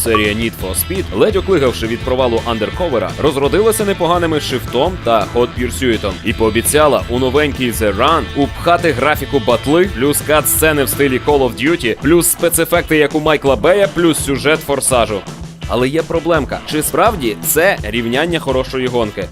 серія Need for Speed, ледь оклигавши від провалу андерковера, розродилася непоганими шифтом та Hot Pursuit і пообіцяла у новенький The Run упхати графіку батли, плюс кат-сцени в стилі Call of Duty, плюс спецефекти, як у Майкла Бея, плюс сюжет форсажу. Але є проблемка: чи справді це рівняння хорошої гонки?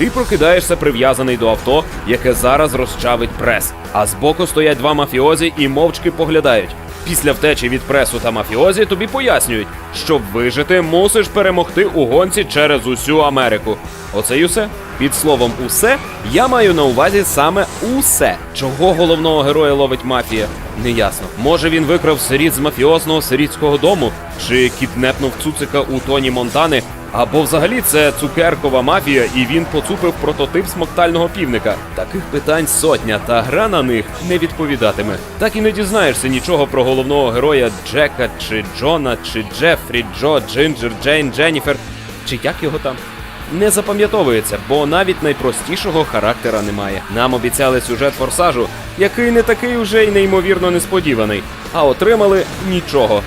Ти прокидаєшся прив'язаний до авто, яке зараз розчавить прес. А збоку стоять два мафіозі і мовчки поглядають. Після втечі від пресу та мафіозі тобі пояснюють, щоб вижити, мусиш перемогти у гонці через усю Америку. Оце й усе. Під словом усе я маю на увазі саме усе. Чого головного героя ловить мафія? Неясно. Може він викрав сиріт з мафіозного сирітського дому, чи кіднепнув цуцика у Тоні Монтани, або взагалі це цукеркова мафія, і він поцупив прототип смоктального півника. Таких питань сотня, та гра на них не відповідатиме. Так і не дізнаєшся нічого про головного героя Джека, чи Джона, чи Джефрі, Джо, Джинджер, Джейн, Дженніфер, чи як його там. Не запам'ятовується, бо навіть найпростішого характера немає. Нам обіцяли сюжет форсажу, який не такий уже й неймовірно несподіваний, а отримали нічого.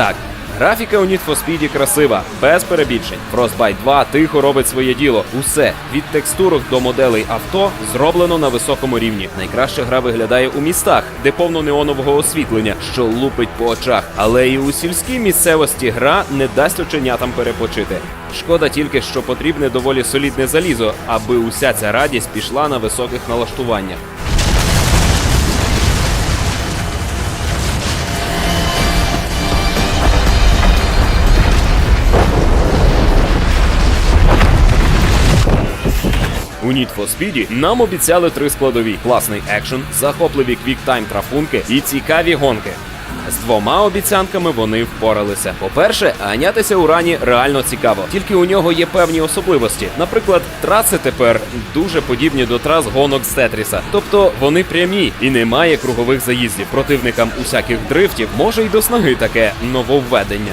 Так, графіка у Need for Speed красива, без перебільшень. Frostbite 2 тихо робить своє діло. Усе від текстурок до моделей авто зроблено на високому рівні. Найкраще гра виглядає у містах, де повно неонового освітлення, що лупить по очах. Але і у сільській місцевості гра не дасть оченятам перепочити. Шкода тільки, що потрібне доволі солідне залізо, аби уся ця радість пішла на високих налаштуваннях. Need for Speed нам обіцяли три складові: класний екшен, захопливі квіктайм трафунки і цікаві гонки. З двома обіцянками вони впоралися. По-перше, ганятися у рані реально цікаво. Тільки у нього є певні особливості. Наприклад, траси тепер дуже подібні до трас гонок з Тетріса. Тобто вони прямі і немає кругових заїздів. Противникам усяких дрифтів може й до снаги таке нововведення.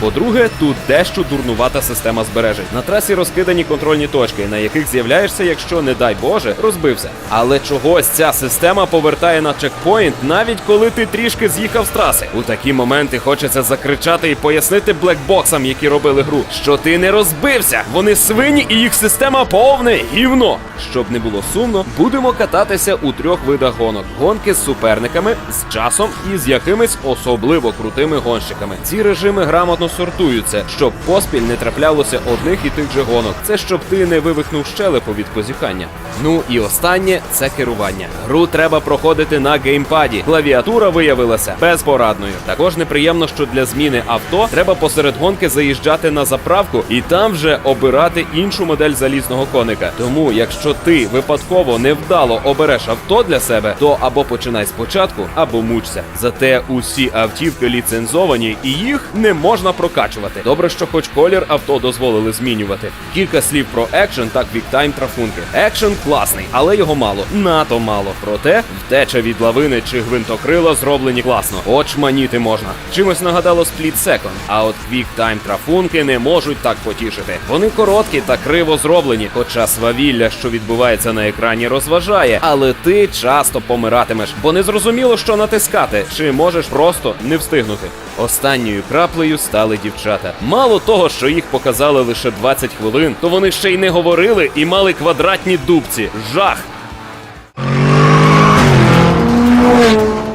По-друге, тут дещо дурнувата система збережень. На трасі розкидані контрольні точки, на яких з'являєшся, якщо, не дай Боже, розбився. Але чогось ця система повертає на чекпоінт, навіть коли ти трішки з'їхав з траси. У такі моменти хочеться закричати і пояснити блекбоксам, які робили гру, що ти не розбився. Вони свині і їх система повне гівно. Щоб не було сумно, будемо кататися у трьох видах гонок: гонки з суперниками, з часом і з якимись особливо крутими гонщиками. Ці режими грамотно сортуються, щоб поспіль не траплялося одних і тих же гонок. Це щоб ти не вивихнув щелепу від позіхання. Ну і останнє це керування. Гру треба проходити на геймпаді. Клавіатура виявилася безпорадною. Також неприємно, що для зміни авто треба посеред гонки заїжджати на заправку і там вже обирати іншу модель залізного коника. Тому, якщо ти випадково невдало обереш авто для себе, то або починай спочатку, або мучся. Зате усі автівки ліцензовані і їх не можна прокачувати. Добре, що хоч колір авто дозволили змінювати. Кілька слів про екшен та квіктайм трафунки. Екшен класний, але його мало, нато мало. Проте втеча від лавини чи гвинтокрила зроблені класно. Очманіти можна. Чимось нагадало Split Second. А от квіктайм трафунки не можуть так потішити. Вони короткі та криво зроблені, хоча свавілля, що відбувається на екрані, розважає, але ти часто помиратимеш, бо не зрозуміло, що натискати, чи можеш просто не встигнути. Останньою краплею стали дівчата. Мало того, що їх показали лише 20 хвилин, то вони ще й не говорили і мали квадратні дубці. Жах!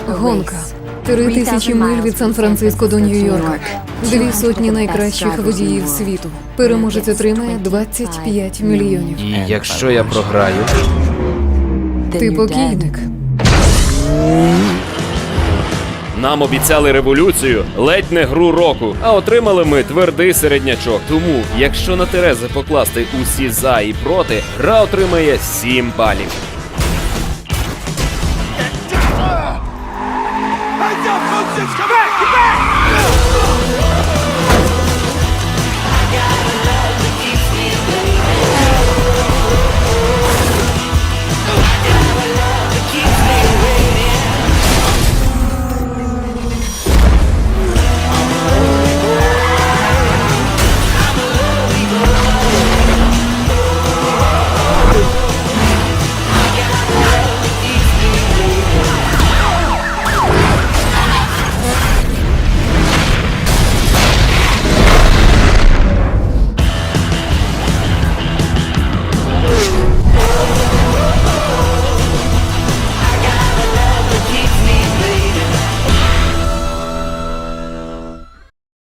Гонка. Три тисячі миль від Сан-Франциско до Нью-Йорка. Дві сотні найкращих водіїв світу. Переможець отримає 25 мільйонів. І якщо я програю, Ти покійник. нам обіцяли революцію, ледь не гру року, а отримали ми твердий середнячок. Тому, якщо на Терези покласти усі за і проти, гра отримає 7 балів.